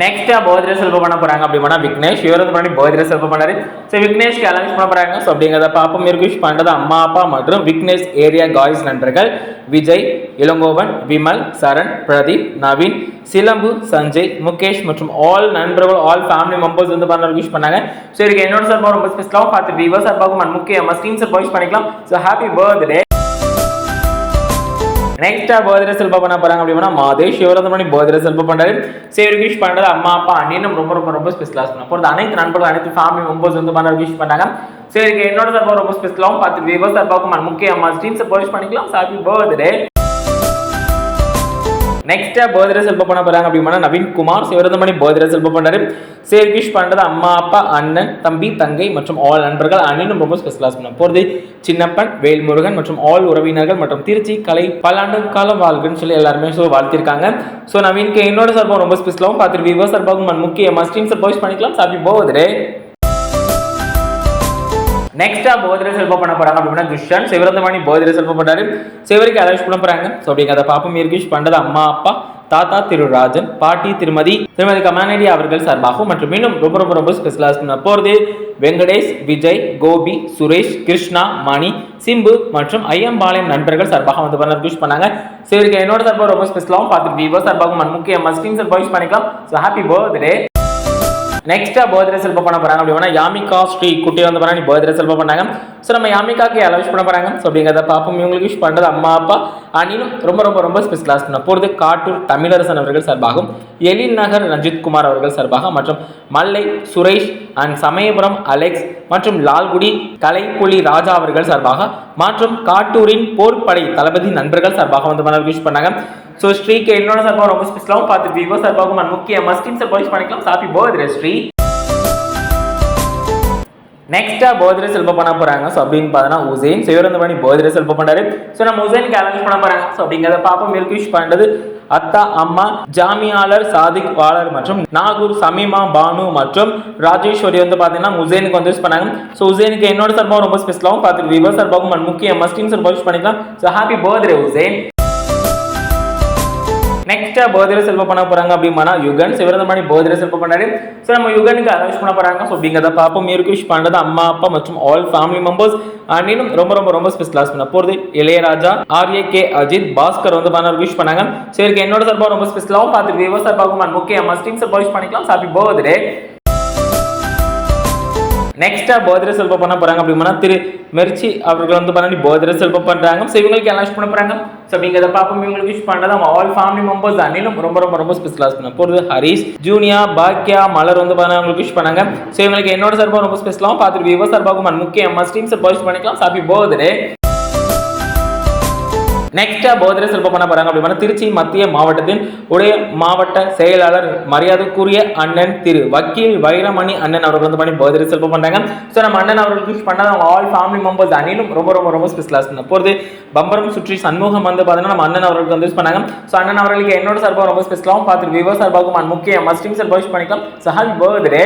நெக்ஸ்ட்டாக பர்த்டே செல்வம் பண்ண போகிறாங்க அப்படின்னா விக்னேஷ் இவர் பண்ணி பர்த்டே செல்வம் பண்ணாரு. ஸோ விக்னேஷ்க்கு அலௌன்ஸ் பண்ண போகிறாங்க ஸோ அப்படிங்கிறத பாப்போம் மிருகிஷ் பண்றது அம்மா அப்பா மற்றும் விக்னேஷ் ஏரியா காய்ஸ் நண்பர்கள். விஜய் இளங்கோவன் விமல் சரண் பிரதீப் நவீன் சிலம்பு சஞ்சய் முகேஷ் மற்றும் ஆல் நண்பர்கள் ஆல் ஃபேமிலி மெம்பர்ஸ் வந்து பண்ண விஷ் பண்ணாங்க. ஸோ இதுக்கு என்னோட சார்பாக ரொம்ப ஸ்பெஷலாகவும் பார்த்துட்டு விவர் சார்பாகவும் அண்ட் முக்கியமாக ஸ்க்ரீன் சார் வாய்ஸ் பண்ணிக்கலாம். ஸோ ஹாப்பி பர்த்டே நெக்ஸ்டா பர்த்டே செல்ப பண்ண போறாங்க அப்படின்னா மாதேஷ் சிவரதம் பண்ணி பர்த்டே செல்ப பண்றாரு. சரி விஷ் பண்றது அம்மா அப்பா அண்ணனும் ரொம்ப ரொம்ப ரொம்ப ஸ்பெஷலாக பண்ண போகிறது அனைத்து நண்பர்கள் அனைத்து ஃபேமிலி மெம்பர்ஸ் வந்து பண்ண விஷ் பண்ணாங்க. சரி என்னோட சார்பாக ரொம்ப ஸ்பெஷலாகவும் பார்த்து விவர் சார்பாகவும் முக்கிய அம்மா ஸ்க்ரீன் பண்ணிக்கலாம். ஹாப்பி பர்த்டே நெக்ஸ்டா பர்த்டே செல்ப பண்ண போகிறாங்க அப்படின்னா நவீன் குமார் சிவரந்தமணி பர்த்டே செல்ப பண்றாரு. சேர் விஷ் அம்மா அப்பா அண்ணன் தம்பி தங்கை மற்றும் ஆல் நண்பர்கள் அண்ணனும் ரொம்ப ஸ்பெஷலாக பண்ண போகிறது சின்னப்பன் வேல்முருகன் மற்றும் ஆல் உறவினர்கள் மற்றும் திருச்சி கலை பல்லாண்டு காலம் வாழ்கன்னு சொல்லி எல்லாருமே ஸோ வாழ்த்திருக்காங்க. ஸோ நவீன்க்கு என்னோட சார்பாக ரொம்ப ஸ்பெஷலாகவும் பார்த்துட்டு விவோ சார்பாகவும் முக்கிய மஸ்டின் சார் பண்ணிக்கலாம். ஹாப்பி போகுது நெக்ஸ்டா பர்த்டே செல்ப பண்ண போறாங்க அப்படின்னா துஷான் சிவரந்தமணி பர்த்டே செல்ப பண்ணாரு சிவருக்கு அலௌன்ஸ் பண்ண போறாங்க. ஸோ அப்படிங்கிறத பாப்பம் இர்கிஷ் பண்றது அம்மா அப்பா தாத்தா திரு ராஜன் பாட்டி திருமதி திருமதி கமானடி அவர்கள் சார்பாகவும் மற்றும் இன்னும் ரொம்ப ரொம்ப ரொம்ப ஸ்பெஷலாக போகிறது வெங்கடேஷ் விஜய் கோபி சுரேஷ் கிருஷ்ணா மணி சிம்பு மற்றும் ஐயம்பாளையம் நண்பர்கள் சார்பாக வந்து பண்ண விஷ் பண்ணாங்க. சரி என்னோட சார்பாக ரொம்ப ஸ்பெஷலாகவும் பார்த்துட்டு விவோ சார்பாகவும் முக்கிய மஸ்கின் சார் விஷ் பண்ணிக்கலாம். ஸோ ஹாப்பி பர்த்டே நெக்ஸ்ட்டாக பர்த்டே செல்ப பண்ண போகிறாங்க அப்படின்னா யாமிகா ஸ்ரீ குட்டி வந்து பண்ணி பர்த்டே செல்ப பண்ணாங்க. ஸோ நம்ம யாமிகாக்கு அலௌஸ் பண்ண போகிறாங்க ஸோ அப்படிங்கிறத பார்ப்போம். இவங்களுக்கு விஷ் பண்ணுறது அம்மா அப்பா அண்ணிலும் ரொம்ப ரொம்ப ரொம்ப ஸ்பெஷலாக பண்ண போகிறது காட்டூர் தமிழரசன் அவர்கள் சார்பாகவும் எழில் நகர் ரஞ்சித் குமார் அவர்கள் சார்பாக மற்றும் மல்லை சுரேஷ் அண்ட் சமயபுரம் அலெக்ஸ் மற்றும் லால்குடி கலைப்புலி ராஜா அவர்கள் சார்பாக மற்றும் காட்டூரின் போர்ப்படை தளபதி நண்பர்கள் சார்பாக வந்து பண்ண விஷ் பண்ணாங்க. ஸோ ஸ்ரீக்கு என்னோட சார்பாக ரொம்ப ஸ்பெஷலாகவும் பார்த்து விவோ சார்பாகவும் நான் முக்கிய மஸ்டின் சார் பண்ணிக்கலாம். சாப்பி பர்த்டே ஸ்ரீ நெக்ஸ்ட்டாக போதிரை செல்ப பண்ண போகிறாங்க ஸோ அப்படின்னு பார்த்தோன்னா உசேன் சிவரந்தமணி போதிரை செல்ப பண்ணாரு ஸோ நம்ம உசேனுக்கு அலௌன்ஸ் பண்ண போகிறாங்க ஸோ அப்படிங்கிறத பாப்பா மில்க் விஷ் பண்ணுறது அத்தா அம்மா ஜாமியாளர் சாதிக் வாளர் மற்றும் நாகூர் சமீமா பானு மற்றும் ராஜேஸ்வரி வந்து பார்த்தீங்கன்னா உசேனுக்கு வந்து யூஸ் பண்ணாங்க. ஸோ உசேனுக்கு என்னோட சார்பாகவும் ரொம்ப ஸ்பெஷலாகவும் பார்த்துட்டு விவர் சார்பாகவும் முக்கிய மஸ்டின் சார் விஷ் பண்ணிக்கலாம். So happy birthday Hussain next birthday செல்வ பண்ண போறாங்க அப்படின்னா யுகன். சிவரந்தமணி பர்த்டே செல்ப பண்ணாரு. ஸோ நம்ம யுகனுக்கு அரேஞ்ச் பண்ண போறாங்க. ஸோ அப்படிங்கிறத பார்ப்போம். இருக்கு விஷ் பண்ணுறது அம்மா அப்பா மற்றும் ஆல் ஃபேமிலி மெம்பர்ஸ் அண்ட் இன்னும் ரொம்ப ரொம்ப ரொம்ப ஸ்பெஷலாக பண்ண போகிறது Ilaiyaraaja R A K Ajith Bhaskar வந்து பண்ண விஷ் பண்ணாங்க. ஸோ இதுக்கு என்னோட சார்பாக ரொம்ப ஸ்பெஷலாகவும் பார்த்துட்டு விவோ பார்க்கும் முக்கியமாக முக்கிய சார் விஷ் பண்ணிக்கலாம். ஹாப்பி பர்த்டே நெக்ஸ்ட்டாக பர்த்டே செல்ப பண்ண போகிறாங்க அப்படின்னா திரு மெர்ச்சி அவர்கள் வந்து பண்ணி பர்த்டே செல்ப பண்ணுறாங்க ஸோ இவங்களுக்கு அனௌன்ஸ் பண்ண போகிறாங்க ஸோ நீங்கள் அப்படிங்கிறத பார்ப்போம். இவங்களுக்கு விஷ் பண்ணுறது ஆல் ஃபேமிலி மெம்பர்ஸ் அன்னிலும் ரொம்ப ரொம்ப ரொம்ப ஸ்பெஷலாக பண்ண போகிறது ஹரிஷ் ஜூனியா பாக்கியா மலர் வந்து பண்ண அவங்களுக்கு விஷ் பண்ணாங்க. ஸோ இவங்களுக்கு என்னோட சார்பாக ரொம்ப ஸ்பெஷலாகவும் பார்த்துட்டு விவோ சார்பாகவும் முக்கிய எம்எஸ் டீம் சார் பர்ச் பண்ணிக்கலாம் ஹாப்பி பர்த்டே நெக்ஸ்ட்டாக பர்த்டே சிறப்பு பண்ண போகிறாங்க அப்படின்னா திருச்சி மத்திய மாவட்டத்தின் உடைய மாவட்ட செயலாளர் மரியாதைக்குரிய அண்ணன் திரு வக்கீல் வைரமணி அண்ணன் அவர்கள் வந்து பண்ணி பர்த்டே சிறப்பு பண்ணுறாங்க ஸோ நம்ம அண்ணன் அவர்களுக்கு விஷ் பண்ணாத அவங்க ஆல் ஃபேமிலி மெம்பர்ஸ் அணிலும் ரொம்ப ரொம்ப ரொம்ப ஸ்பெஷலாக பண்ண போகிறது பம்பரம் சுற்றி சண்முகம் வந்து பார்த்தீங்கன்னா நம்ம அண்ணன் அவர்களுக்கு வந்து யூஸ் பண்ணாங்க. ஸோ அண்ணன் அவர்களுக்கு என்னோட சார்பாக ரொம்ப ஸ்பெஷலாகவும் பார்த்துட்டு விவோ சார்பாகவும் முக்கிய மஸ்டிங் சார்பாக யூஸ் பண்ணிக்கலாம். So happy birthday